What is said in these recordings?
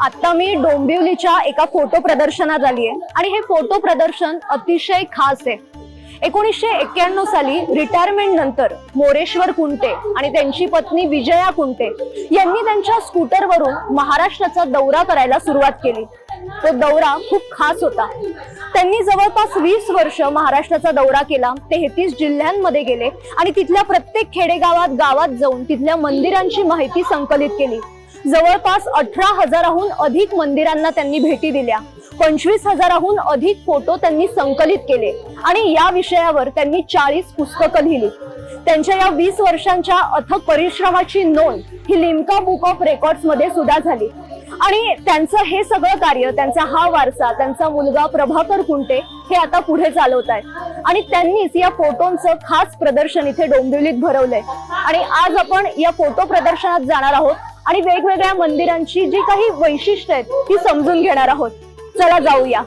आता मी डोंबिवलीच्या एका फोटो प्रदर्शनात आली आहे. आणि हे फोटो प्रदर्शन अतिशय खास आहे. एकोणीसशे एक्क्याण्णव साली रिटायरमेंट नंतर मोरेश्वर कुंटे आणि त्यांची पत्नी विजया कुंटे यांनी त्यांच्या स्कूटरवरून महाराष्ट्राचा दौरा करायला सुरुवात केली. तो दौरा खूप खास होता. त्यांनी जवळपास वीस वर्ष महाराष्ट्राचा दौरा केला. तेहतीस जिल्ह्यांमध्ये गेले आणि तिथल्या प्रत्येक खेडेगावात गावात जाऊन तिथल्या मंदिरांची माहिती संकलित केली. जवळपास अठरा हजाराहून अधिक मंदिरांना त्यांनी भेटी दिल्या. पंचवीस हजाराहून अधिक फोटो त्यांनी संकलित केले आणि या विषयावर त्यांनी चाळीस पुस्तकं लिहिली. त्यांच्या या वीस वर्षांच्या अथक परिश्रमाची नोंद ही लिम्का बुक ऑफ रेकॉर्ड्समध्ये सुद्धा झाली. आणि त्यांचं हे सगळं कार्य त्यांचा हा वारसा त्यांचा मुलगा प्रभाकर कुंटे हे आता पुढे चालवत आहे आणि त्यांनीच या फोटोंचं खास प्रदर्शन इथे डोंबिवलीत भरवलंय. आणि आज आपण या फोटो प्रदर्शनात जाणार आहोत. आणि वेगवेगळ्या मंदिरांची जी काही वैशिष्ट्य आहेत ती समजून घेणार आहोत. चला जाऊया.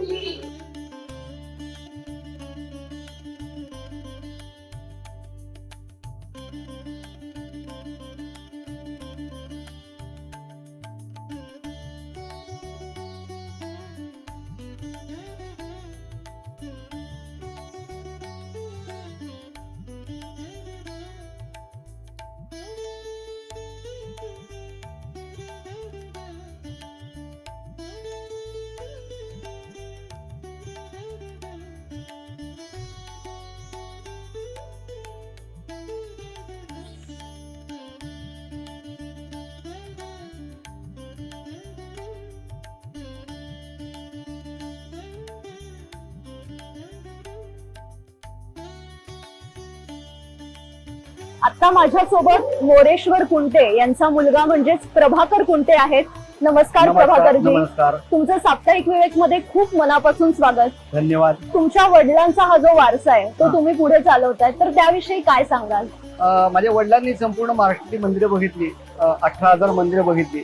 आता माझ्यासोबत मोरेश्वर कुंटे यांचा मुलगा म्हणजेच प्रभाकर कुंटे आहेत. नमस्कार प्रभाकरजी नमस्कार. तुमचं साप्ताहिक विवेकमध्ये खूप मनापासून स्वागत. धन्यवाद. तुमच्या वडिलांचा हा जो वारसा आहे तो हा. तुम्ही पुढे चालवताय. तर त्याविषयी काय सांगाल? अं, माझ्या वडिलांनी संपूर्ण महाराष्ट्रातली मंदिरं बघितली अठरा हजार मंदिरं बघितली.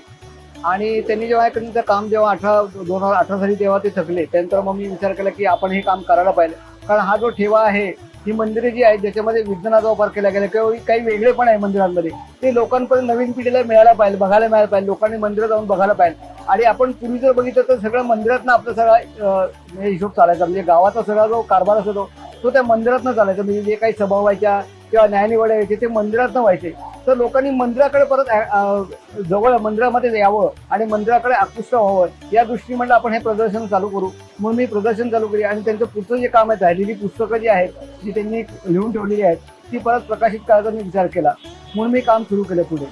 आणि त्यांनी जेव्हा हे त्यांचं काम जेव्हा अठरा दोन हजार अठरा साली तेव्हा ते थकले त्यानंतर मग मी विचार केला की आपण हे काम करायला पाहिजे. कारण हा जो ठेवा आहे ही मंदिरे जी आहेत ज्याच्यामध्ये विज्ञानाचा वापर केला गेला किंवा काही वेगळे पण आहे मंदिरांमध्ये ते लोकांपर्यंत नवीन पिढीला मिळायला पाहिजे बघायला मिळायला पाहिजे लोकांनी मंदिरं जाऊन बघायला पाहिजे. आणि आपण पूर्वी जर बघितलं तर सगळं मंदिरातनं आपलं सगळा हिशोब चालायचा म्हणजे गावाचा सगळा जो कारभार असतो तो त्या मंदिरातनं चालायचा. म्हणजे जे काही सभा व्हायच्या किंवा न्यायनिवड व्हायचे ते मंदिरातनं व्हायचे. तर लोकांनी मंदिराकडे परत जवळ मंदिरामध्ये यावं आणि मंदिराकडे आकृष्ट व्हावं. या दृष्टी म्हणलं आपण हे प्रदर्शन चालू करू. म्हणून मी प्रदर्शन चालू केली आणि त्यांचं पुढचं जे काम आहे राहिलेली पुस्तकं जी आहेत जी त्यांनी लिहून ठेवलेली आहेत ती परत प्रकाशित करायचा मी विचार केला. म्हणून मी काम सुरू केलं पुढे.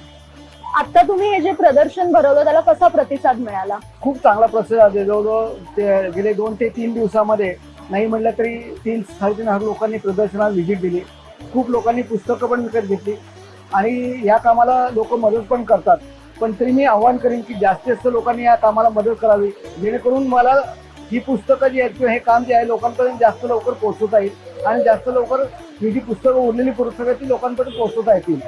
आता तुम्ही हे जे प्रदर्शन भरवलं त्याला कसा प्रतिसाद मिळाला? खूप चांगला प्रतिसाद आहे. जवळजवळ ते गेले दोन ते तीन दिवसामध्ये नाही म्हणलं तरी तीन साडेतीन हजार लोकांनी प्रदर्शनात व्हिजिट दिली. खूप लोकांनी पुस्तकं पण विकत घेतली. आणि या कामाला लोक मदत पण करतात. पण तरी मी आव्हान करेन की जास्तीत जास्त लोकांनी या कामाला मदत करावी. जेणेकरून मला ही पुस्तकं जी आहेत किंवा हे काम जे आहे लोकांपर्यंत जास्त लवकर पोहोचवता येईल. आणि जास्त लवकर ही जी पुस्तकं उरलेली पुस्तकं ती लोकांपर्यंत पोहोचवता येतील.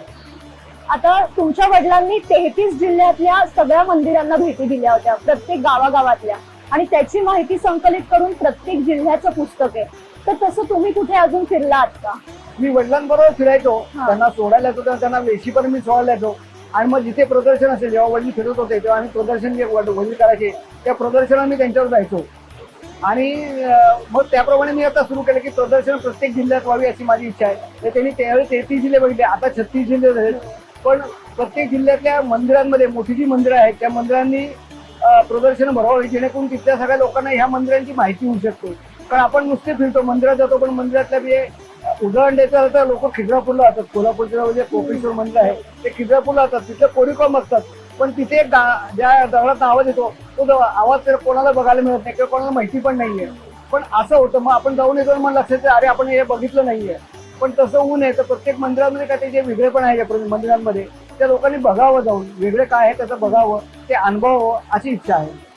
आता तुमच्या वडिलांनी तेहतीस जिल्ह्यातल्या सगळ्या मंदिरांना भेटी दिल्या होत्या प्रत्येक गावागावातल्या. आणि त्याची माहिती संकलित करून प्रत्येक जिल्ह्याचं पुस्तक आहे. तर तसं तुम्ही कुठे अजून फिरला आहात का? मी वडिलांबरोबर फिरायचो. हा. त्यांना सोडायला येतो तेव्हा त्यांना वेशी पण मी सोडायला येतो आणि मग जिथे प्रदर्शन असेल जेव्हा वडील फिरत होते तेव्हा आम्ही प्रदर्शन जे वड- वडील करायचे त्या प्रदर्शनात मी त्यांच्यावर जायचो. आणि अं, मग त्याप्रमाणे मी आता सुरू केलं की प्रदर्शन प्रत्येक जिल्ह्यात व्हावी अशी माझी इच्छा आहे. तर त्यांनी त्यावेळी तेहतीस जिल्हे बघितले आता छत्तीस जिल्हे झाले पण प्रत्येक जिल्ह्यातल्या मंदिरांमध्ये मोठी जी मंदिरं आहेत त्या मंदिरांनी प्रदर्शन भरावं जेणेकरून तिथल्या सगळ्या लोकांना ह्या मंदिरांची माहिती होऊ शकते. कारण आपण नुसते फिरतो मंदिरात जातो पण मंदिरातल्या जे उदाहरण द्यायचं तर लोक खिद्रापूरला जातात. कोल्हापूरच्या जे कोपेश्वर मंदिर आहे ते खिद्रापूरला जातात. तिथलं कोरीकॉम असतात पण तिथे एक गा- ज्या दगडात आवाज येतो तो आवाज तर कोणाला बघायला मिळत नाही किंवा कोणाला माहिती पण नाहीये. पण असं होतं मग आपण जाऊन येतो मला मग लक्षात अरे आपण हे बघितलं नाहीये. पण तसं होऊ नये तर प्रत्येक मंदिरामध्ये काय ते जे वेगळेपण आहे त्या मंदिरांमध्ये त्या लोकांनी बघावं जाऊन वेगळे काय आहे त्याचं बघावं ते अनुभवावं अशी इच्छा आहे.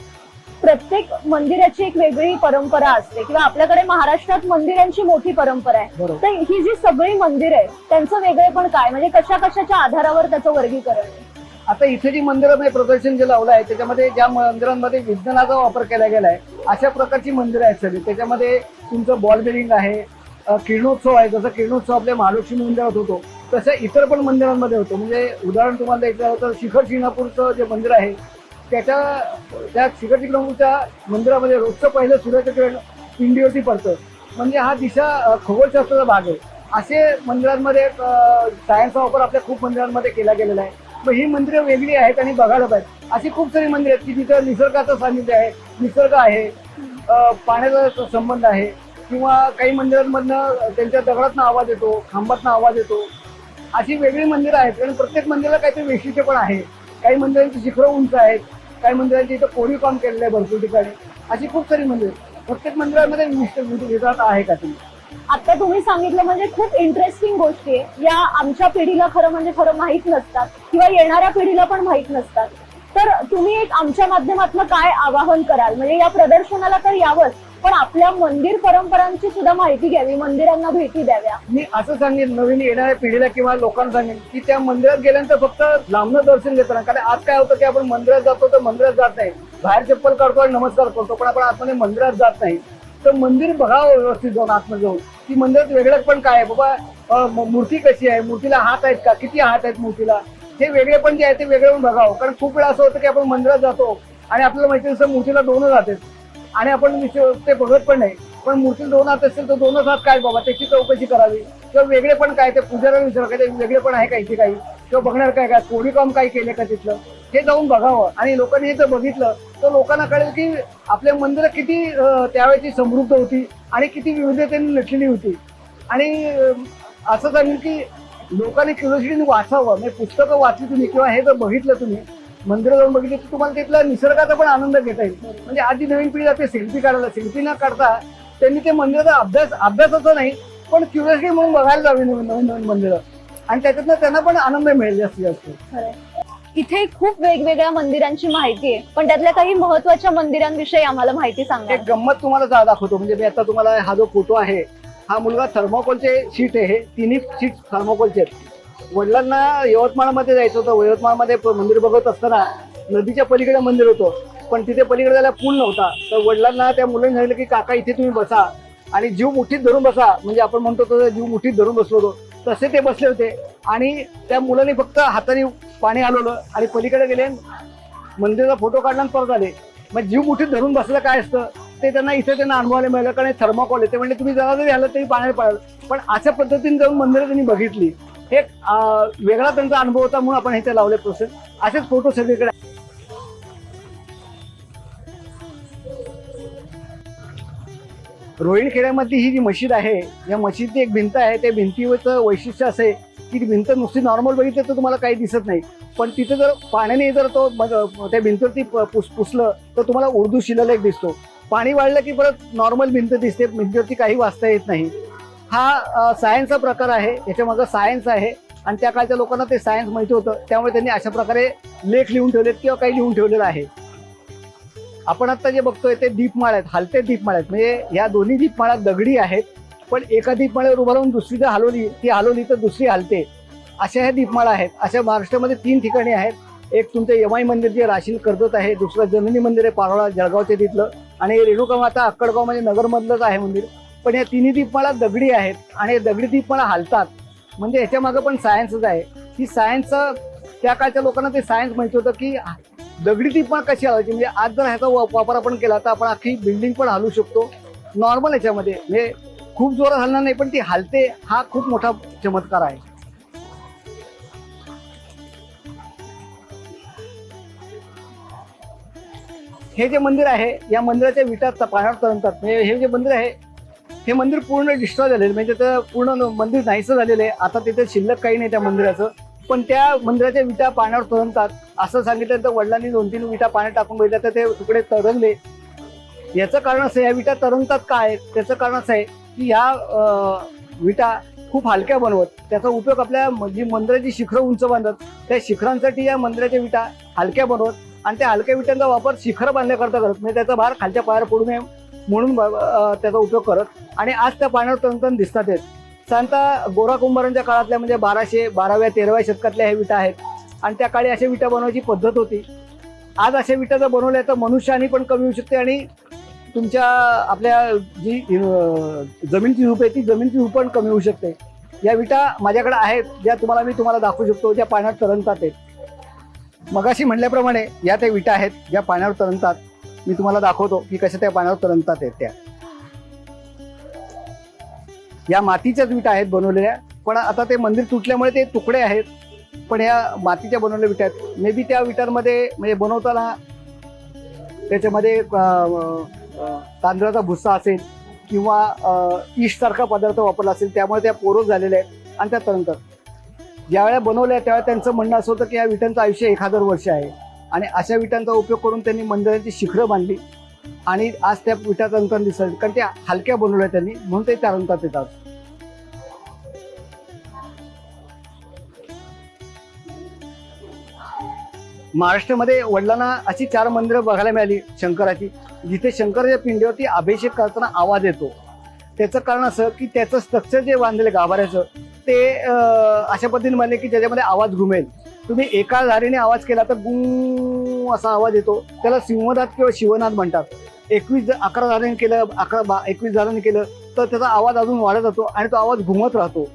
प्रत्येक मंदिराची एक वेगळी परंपरा असते किंवा आपल्याकडे महाराष्ट्रात मंदिरांची मोठी परंपरा आहे. बरोबर. तर ही जी सगळी मंदिर आहे त्यांचं वेगळेपण काय? म्हणजे कशा कशाच्या आधारावर त्याचं वर्गीकरण? आहे? आता इथे जी मंदिरं मी प्रदर्शन जे लावलं आहे त्याच्यामध्ये ज्या मंदिरांमध्ये विज्ञानाचा वापर केला गेला आहे अशा प्रकारची मंदिरं आहेत सगळी. त्याच्यामध्ये तुमचं बॉल बेरिंग आहे अ, किरणोत्सव आहे जसं किरणोत्सव आपल्या महालक्ष्मी मंदिरात होतो तसं इतर पण मंदिरांमध्ये होतो. म्हणजे उदाहरण तुम्हाला द्यायचं झालं तर शिखर शिंगणापूरचं जे मंदिर आहे त्याच्या त्या शिखर मंदिरामध्ये रोजचं पहिलं सूर्याचं किरण पिंडीवरती पडतं. म्हणजे हा दिशा खगोलशास्त्राचा भाग आहे. असे मंदिरांमध्ये सायन्सचा वापर आपल्या खूप मंदिरांमध्ये केला गेलेला आहे. मग ही मंदिरं वेगळी आहेत आणि बघायला पाहिजे. अशी खूप सारी मंदिरं आहेत की जिथं निसर्गाचं सानिध्य आहे निसर्ग आहे पाण्याचा संबंध आहे किंवा काही मंदिरांमधनं त्यांच्या दगडातनं आवाज येतो खांबातनं आवाज येतो. अशी वेगळी मंदिरं आहेत. कारण प्रत्येक मंदिराला काहीतरी वैशिष्ट्य पण आहे. काही मंदिरांची शिखरं उंच आहेत काही मंदिरांची इथं कोरीव काम केलेलं आहे भरपूर ठिकाणी. अशी खूप सारी मंदिर प्रत्येक मंदिरामध्ये विशिष्ट आहे का ती आता तुम्ही सांगितलं म्हणजे खूप इंटरेस्टिंग गोष्टी आहे. या आमच्या पिढीला खरं म्हणजे खरं माहीत नसतात किंवा येणाऱ्या पिढीला पण माहीत नसतात. तर तुम्ही एक आमच्या माध्यमातून काय आवाहन कराल? म्हणजे या प्रदर्शनाला तर यावंच. पण आपल्या मंदिर परंपरांची सुद्धा माहिती घ्यावी मंदिरांना भेटी द्याव्या. मी असं सांगेन नवीन येणाऱ्या पिढीला किंवा लोकांना सांगेन की त्या मंदिरात गेल्यानंतर फक्त लांबनं दर्शन घेताना कारण आज काय होतं की आपण मंदिरात जातो तर मंदिरात जात नाही. बाहेर चप्पल काढतो आणि नमस्कार करतो पण आपण आतमध्ये मंदिरात जात नाही. तर मंदिर बघावं व्यवस्थित जाऊन आतमध्ये जाऊन. की मंदिरात वेगळं पण काय आहे? बाबा म- मूर्ती कशी आहे? मूर्तीला हात आहेत का? किती हात आहेत मूर्तीला? हे वेगळे पण जे आहे ते वेगळे पण बघावं. कारण खूप वेळा असं होतं की आपण मंदिरात जातो आणि आपल्याला माहिती असतं मूर्तीला दोनच हात आहेत. आणि आपण विषय- ते बघत पण नाही. पण मूर्ती दोन हात असेल तर दोनच हात काय बाबा त्याची चौकशी करावी. किंवा वेगळे पण काय ते पुजाऱ्याला विचार काय ते वेगळे पण आहे का इथे काही? किंवा बघणार काय काय कोणी काम काय केलं का तिथलं? हे जाऊन बघावं. आणि लोकांनी हे जर बघितलं तर लोकांना कळेल की आपल्या मंदिरं किती त्यावेळेची समृद्ध होती आणि किती विविधतेने नटलेली होती. आणि असं सांगेल की लोकांनी क्युरिओसिटीने वाचावं. म्हणजे पुस्तकं वाचली तुम्ही किंवा हे जर बघितलं तुम्ही मंदिरं जाऊन बघितली तर तुम्हाला तिथला निसर्गाचा पण आनंद घेता येईल. म्हणजे आधी नवीन पिढी जाते सेल्फी काढायला सेल्फी न काढता त्यांनी ते मंदिराचा अभ्यास अभ्यासाचा नाही पण क्युरिओसिटी म्हणून बघायला जावी नवीन नवीन नवीन मंदिरं. आणि त्याच्यातनं त्यांना पण आनंद मिळेल जास्तीत जास्त. खरंय. इथे खूप वेगवेगळ्या मंदिरांची माहिती आहे पण त्यातल्या काही महत्त्वाच्या मंदिरांविषयी आम्हाला माहिती सांगा. एक गंमत तुम्हाला जा- दाखवतो. म्हणजे मी आता तुम्हाला हा जो फोटो आहे हा मुलगा थर्मोकोलचे शीट आहे हे तिन्ही शीट थर्मोकोलचे आहेत. वडिलांना यवतमाळमध्ये जायचं होतं. यवतमाळमध्ये मंदिर बघत असताना नदीच्या पलीकडे मंदिर होतं. पण तिथे पलीकडे जायला पूल नव्हता. तर वडिलांना त्या मुलांनी सांगितलं की काका इथे तुम्ही बसा आणि जीव मुठीत धरून बसा. म्हणजे आपण म्हणतो तसं जीव मुठीत धरून बसलो होतो. तसे ते बसले होते. आणि त्या मुलांनी फक्त हाताने पाणी हलवलं आणि पलीकडे गेले मंदिराचा फोटो काढला आणि परत आले. मग जीव मुठीत धरून बसलं काय असतं? ते त्यांना इथे त्यांना अनुभवायला मिळालं. कारण थर्माकॉल आहे. ते म्हणजे तुम्ही जरा जरी आलं तरी पाण्यात पाळलं पण अशा पद्धतीने जाऊन मंदिरं त्यांनी बघितली. एक, वेगळा त्यांचा अनुभव होता म्हणून आपण इथे लावले प्रोसेस असेच फोटो सगळीकडे. रोहिण खेड्यामध्ये ही जी मशीद आहे या मशीदची एक भिंत आहे त्या भिंतीवरचं वैशिष्ट्य असं आहे की ती भिंत नुसती नॉर्मल बघितलं तर तुम्हाला काही दिसत नाही. पण तिथे जर पाण्याने जर तो त्या भिंतीवरती पुस पुसलं तर तुम्हाला उर्दू शिलालेख दिसतो. पाणी वाढलं की परत नॉर्मल भिंत दिसते भिंतीवरती काही वाचता येत नाही. हा सायन्सचा प्रकार आहे. याच्यामागं सायन्स आहे. आणि त्या काळच्या लोकांना ते सायन्स माहिती होतं. त्यामुळे त्यांनी अशा प्रकारे लेख लिहून ठेवलेत किंवा काही लिहून ठेवलेलं आहे. आपण आता जे बघतोय ते दीपमाळ आहेत हलते दीपमाळ आहेत म्हणजे या दोन्ही दीपमाळा दगडी आहेत पण एका दीपमाळ्यावर उभं राहून दुसरी जर हलवली ती हलवली तर दुसरी हलते. अशा ह्या दीपमाळा आहेत. अशा महाराष्ट्रामध्ये तीन ठिकाणी आहेत. एक तुमचं यमाई मंदिर जे राशील कर्जत आहे दुसरं जननी मंदिर आहे पारोळा जळगावचे तिथलं आणि रेणुका माता अक्कडगाव म्हणजे नगरमधलंच आहे मंदिर. पण या तिन्ही दीपमाळा दगडी आहेत आणि दगडी दीपमाळा हालतात. म्हणजे ह्याच्या मागं पण सायन्सच आहे. ही सायन्स त्या काळच्या लोकांना ते सायन्स माहिती होतं की दगडी दीपमाळ कशी हलवायची म्हणजे आज जर ह्याचा वापर आपण केला तर आपण अख्खी बिल्डिंग पण हलवू शकतो. नॉर्मल ह्याच्यामध्ये म्हणजे खूप जोरात हलणार नाही पण ती हलते हा खूप मोठा चमत्कार आहे. हे जे मंदिर आहे या मंदिराच्या विटात पाण्यावर तरंगतात. म्हणजे हे जे मंदिर आहे हे मंदिर पूर्ण डिस्ट्रॉय झालेलं म्हणजे त्या पूर्ण मंदिर नाहीसं झालेलं आहे. आता तिथे शिल्लक काही नाही त्या मंदिराचं. पण त्या मंदिराच्या विटा पाण्यावर तरंगतात. असं सांगितलं तर वडिलांनी दोन तीन विटा पाण्यात टाकून बघितल्या तर ते तुकडे तरंगले. याचं कारण असं आहे, या विटा तरंगतात काय? त्याचं कारण असं आहे की ह्या विटा खूप हलक्या बनवत. त्याचा उपयोग आपल्या म- जी मंदिराची शिखरं उंच बांधत त्या शिखरांसाठी या मंदिराच्या विटा हलक्या बनवत. आणि त्या हलक्या विटांचा वापर शिखर बांधण्याकरता करत. म्हणजे त्याचा भार खालच्या पायावर पडू नये. म्हणून ब- त्याचा उपयोग करत. आणि आज त्या पाण्यावर तंतन दिसतात आहेत. गोरा कुंभारांच्या काळातल्या म्हणजे बाराशे बाराव्या तेराव्या शतकातल्या ह्या विटा आहेत. आणि त्या काळी अशा विटा बनवायची पद्धत होती. आज अशा विटा जर बनवल्या तर मनुष्यानी पण कमी होऊ शकते आणि तुमच्या आपल्या जी जमीनची झूप आहे ती जमीनची झूप पण कमी होऊ शकते. या विटा माझ्याकडे आहेत. ज्या तुम्हाला मी तुम्हाला दाखवू शकतो ज्या पाण्यावर तरंगतात आहेत मगाशी म्हणल्याप्रमाणे या त्या विटा आहेत ज्या पाण्यावर तरंगतात. मी तुम्हाला दाखवतो की कशा त्या पाण्यावर तरंगतात आहेत त्या. या मातीच्याच विटा आहेत बनवलेल्या पण आता ते मंदिर तुटल्यामुळे ते तुकडे आहेत. पण या मातीच्या बनवलेल्या विटा आहेत. मे बी त्या विटांमध्ये म्हणजे बनवताना त्याच्यामध्ये तांदळाचा भुस्सा असेल किंवा ईशसारखा पदार्थ वापरला असेल त्यामुळे त्या पोरोज झालेल्या आहेत आणि त्या तरंगतात. ज्यावेळेला बनवल्या त्यावेळेला त्यांचं म्हणणं असं होतं की या विटांचं आयुष्य एक हजार वर्ष आहे. आणि अशा विटांचा उपयोग करून त्यांनी मंदिरांची शिखरं बांधली. आणि आज त्या विटा तरंगताना दिसतात कारण त्या हलक्या बनवल्या त्यांनी. म्हणून ते तरंगतात येतात. महाराष्ट्रामध्ये वडिलांना अशी चार मंदिरं बघायला मिळाली शंकराची. जिथे शंकराच्या पिंडीवरती अभिषेक करताना आवाज येतो. त्याचं कारण असं की त्याचं स्ट्रक्चर जे बांधलेलं गाभाऱ्याचं ते अशा पद्धतीने बांधले की ज्याच्यामध्ये आवाज घुमेल. तुम्ही एका धारीने आवाज केला तर गुं असा आवाज येतो. त्याला सिंहनाथ किंवा शिवनाथ म्हणतात. एकवीस अकरा धाराने केलं अकरा बा एकवीस धाराने केलं तर त्याचा आवाज अजून वाढत जातो आणि तो आवाज घुमत राहतो.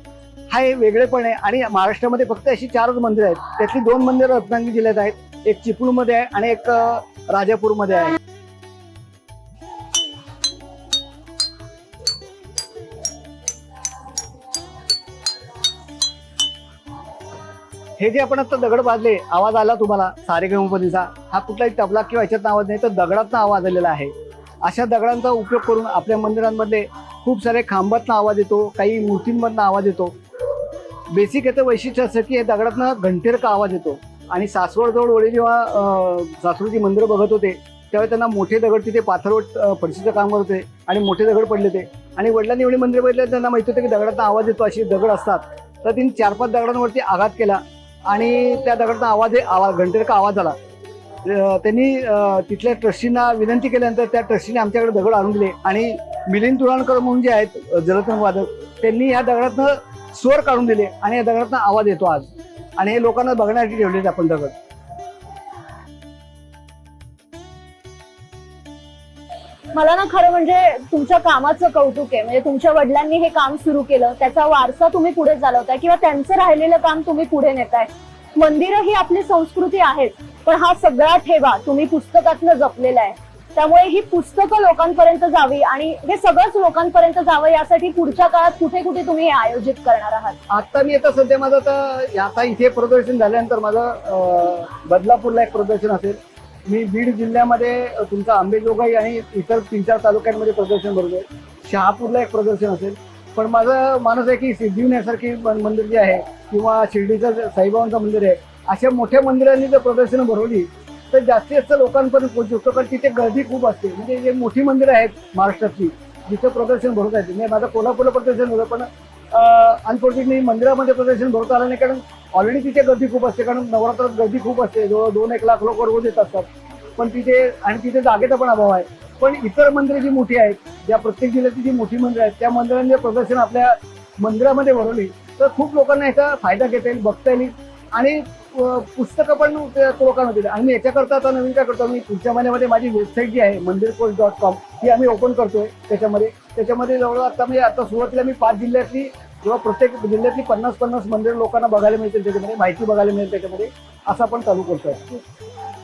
हा एक वेगळेपण आहे आणि महाराष्ट्रामध्ये फक्त अशी चारच मंदिरं आहेत. त्यातली दोन मंदिरं रत्नागिरी जिल्ह्यात आहेत. एक चिपळूणमध्ये आहे आणि एक राजापूरमध्ये आहे. हे जे आपण आता दगड बांधले आवाज आला तुम्हाला सारे कंपनीचा हा कुठलाही तबला किंवा याच्यात आवाज नाही तर दगडातनं आवाज आलेला आहे. अशा दगडांचा उपयोग करून आपल्या मंदिरांमध्ये खूप सारे खांबातनं आवाज येतो काही मूर्तींमधनं आवाज येतो. बेसिक याचं वैशिष्ट्य असं की हे दगडातनं घंटेरका आवाज येतो. आणि सासवडजवळ वडील जेव्हा अं, मंदिरं बघत होते त्यावेळी त्यांना मोठे दगड तिथे पाथरवट अं, काम करत होते आणि मोठे दगड पडले होते. आणि वडिलांनी एवढी मंदिर बघितले त्यांना माहिती होतं की दगडातनं आवाज येतो अशी दगड असतात. तर तिने चार पाच दगडांवरती आघात केला. आणि त्या दगडातनं आवाज आवाज घंटेरका आवाज आला त्यांनी तिथल्या ट्रस्टींना विनंती केल्यानंतर त्या ट्रस्टीने आमच्याकडे दगड आणून दिले. आणि मिलिंद तुराणकर म्हणून जे आहेत जलतन वादक त्यांनी या दगडातनं स्वर काढून दिले आणि या दगडातनं आवाज येतो आज. आणि हे लोकांना बघण्यासाठी ठेवलेत आपण दगड. मला ना खरं म्हणजे तुमच्या कामाचं कौतुक आहे. म्हणजे तुमच्या वडिलांनी हे काम सुरू केलं त्याचा वारसा तुम्ही पुढे चालवताय किंवा त्यांचं राहिलेलं काम तुम्ही पुढे नेताय. मंदिरं ही आपली संस्कृती आहेच पण हा सगळा ठेवा तुम्ही पुस्तकातनं जपलेला आहे. त्यामुळे ही पुस्तकं लोकांपर्यंत जावी आणि हे सगळंच लोकांपर्यंत जावं यासाठी पुढच्या काळात कुठे कुठे तुम्ही हे आयोजित करणार आहात? आता मी आता सध्या माझं आता आता इथे प्रदर्शन झाल्यानंतर माझं बदलापूरला एक प्रदर्शन असेल. मी बीड जिल्ह्यामध्ये तुमचा तुमचं आंबेजोगाई आणि इतर तीन चार तालुक्यांमध्ये प्रदर्शन भरतोय शहापूरला एक प्रदर्शन असेल. पण माझं मानस आहे की सिद्धिविनायकसारखी मंदिर जे आहे किंवा शिर्डीचं साईबाबांचं मंदिर आहे अशा मोठ्या मंदिरांनी जर प्रदर्शनं भरवली तर जास्तीत जास्त लोकांपर्यंत पोहोचू शकतो. कारण तिथे गर्दी खूप असते. म्हणजे जे मोठी मंदिरं आहेत महाराष्ट्रातली जिथं प्रदर्शन भरत आहेत म्हणजे माझं कोल्हापूरला प्रदर्शन होतं पण अनफॉर्च्युनेटली मंदिरामध्ये प्रदर्शन भरता आलं नाही कारण ऑलरेडी तिथे गर्दी खूप असते कारण नवरात्रात गर्दी खूप असते. जवळ दोन एक लाख लोक रोज येत असतात. पण तिथे आणि तिथे जागेचा पण अभाव आहे. पण इतर मंदिरं जी मोठी आहेत ज्या प्रत्येक जिल्ह्यातली जी मोठी मंदिरं आहेत त्या मंदिरांचे प्रदर्शन आपल्या मंदिरामध्ये भरवली तर खूप लोकांना याचा फायदा घेता येईल बघता येईल. आणि पुस्तकं पण लोकांना दिली आणि मी याच्याकरता आता नवीन काय करतो मी पुढच्या महिन्यामध्ये माझी वेबसाईट जी आहे मंदिर कोर्स डॉट कॉम ही आम्ही ओपन करतोय. त्याच्यामध्ये त्याच्यामध्ये जवळ आता मी आता सुरुवातीला मी पाच जिल्ह्यातली किंवा प्रत्येक जिल्ह्यातली पन्नास पन्नास मंदिर लोकांना बघायला मिळतील त्याच्यामध्ये माहिती बघायला मिळेल त्याच्यामध्ये असं आपण चालू करतोय.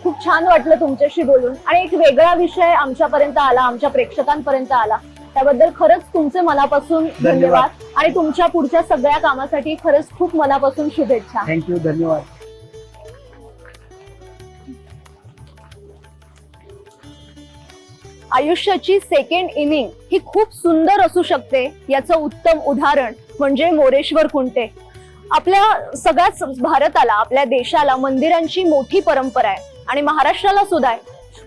खूप छान वाटलं तुमच्याशी बोलून. आणि एक वेगळा विषय आमच्यापर्यंत आला आमच्या प्रेक्षकांपर्यंत आला. त्याबद्दल खरंच तुमचे मनापासून. धन्यवाद. आणि तुमच्या पुढच्या सगळ्या कामासाठी खरंच खूप मनापासून शुभेच्छा. थँक्यू धन्यवाद. आयुष्याची सेकंड इनिंग ही खूप सुंदर असू शकते याचं उत्तम उदाहरण म्हणजे मोरेश्वर कुंटे. आपल्या सगळ्याच भारताला आपल्या देशाला मंदिरांची मोठी परंपरा आहे आणि महाराष्ट्राला सुद्धा आहे.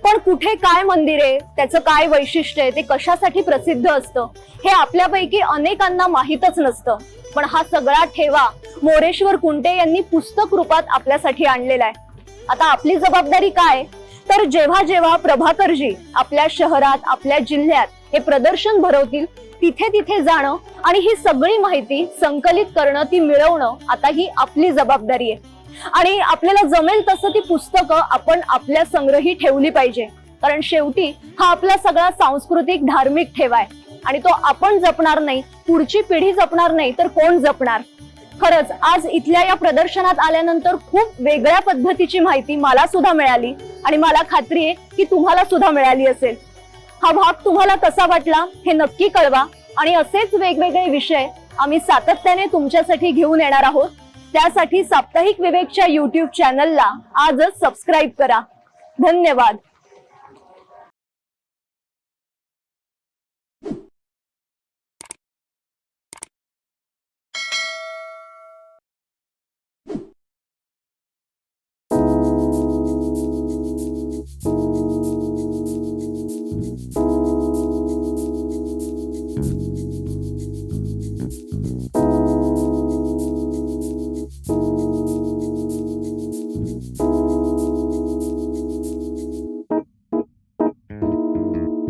पण कुठे काय मंदिर आहे त्याचं काय वैशिष्ट्य आहे ते कशासाठी प्रसिद्ध असतं हे आपल्यापैकी अनेकांना माहीतच नसतं. पण हा सगळा ठेवा मोरेश्वर कुंटे यांनी पुस्तक रूपात आपल्यासाठी आणलेला आहे. आता आपली जबाबदारी काय? तर जेव्हा जेव्हा प्रभाकरजी आपल्या शहरात आपल्या जिल्ह्यात हे प्रदर्शन भरवतील तिथे तिथे जाणं आणि ही सगळी माहिती संकलित करणं ती मिळवणं आता ही आपली जबाबदारी आहे. आणि आपल्याला जमेल तसं ती पुस्तकं आपण आपल्या संग्रही ठेवली पाहिजे. कारण शेवटी हा आपला सगळा सांस्कृतिक धार्मिक ठेवा आहे. आणि तो आपण जपणार नाही पुढची पिढी जपणार नाही तर कोण जपणार? खरंच आज इथल्या या प्रदर्शनात आल्यानंतर खूप वेगळ्या पद्धतीची माहिती मला सुद्धा मिळाली. आणि मला खात्री आहे की तुम्हाला सुद्धा मिळाली असेल. हा भाग तुम्हाला कसा वाटला हे नक्की कळवा. आणि असेच वेगवेगळे विषय आम्ही सातत्याने तुमच्यासाठी घेऊन येणार आहोत. त्यासाठी साप्ताहिक विवेकच्या युट्यूब चॅनलला आजच सबस्क्राईब करा. धन्यवाद.